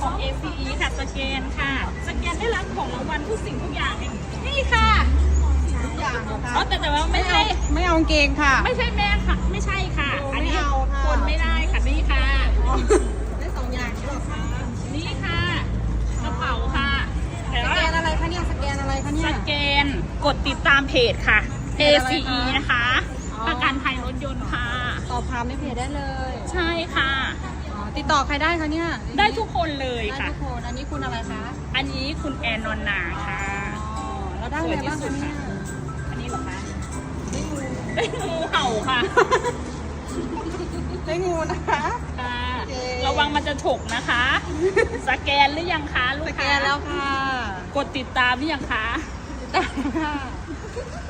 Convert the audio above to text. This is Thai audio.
ของ ACE ค่ะสแกนค่ะ สแกนได้รับของรางวัลทุกสิ่งทุกอย่างนี่ค่ะทุกอย่างค่ะอแต่แต่ว่าไม่ได้ ไม่เอากางเกงค่ะ ไม่ใช่แม่ค่ะ ไม่ใช่ค่ะ อันนี้คนไม่ได้ค่ะนี่ค่ะ ได้สองอย่างนี่ค่ะกระเป๋าค่ะสแกนอะไรคะเนี่ยสแกนอะไรคะเนี่ย สแกนกดติดตามเพจค่ะเอะไร ACE นะคะ ประกันภัยรถยนต์ค่ะ ตอบถามในเพจได้เลย ใช่ค่ะ ติดต่อใครได้คะเนี่ยได้ทุกคนเลยได้ค่ะ ทุกคนอันนี้คุณอะไรคะอันนี้คุณแอนนอนนาค่ะ อ๋อแล้วได้อะไรบ้างคะเนี่ยอันนี้เหรอคะได้งูได้งูเห่าค่ะได้งูนะคะ ค่ะ โอเค ระวังมันจะฉกนะคะ สแกนหรือยังคะลูกสค้าแกนแล้วค่ะกดติดตามหรือยังคะได้ค่ะลูกค้าย่านเนี่ย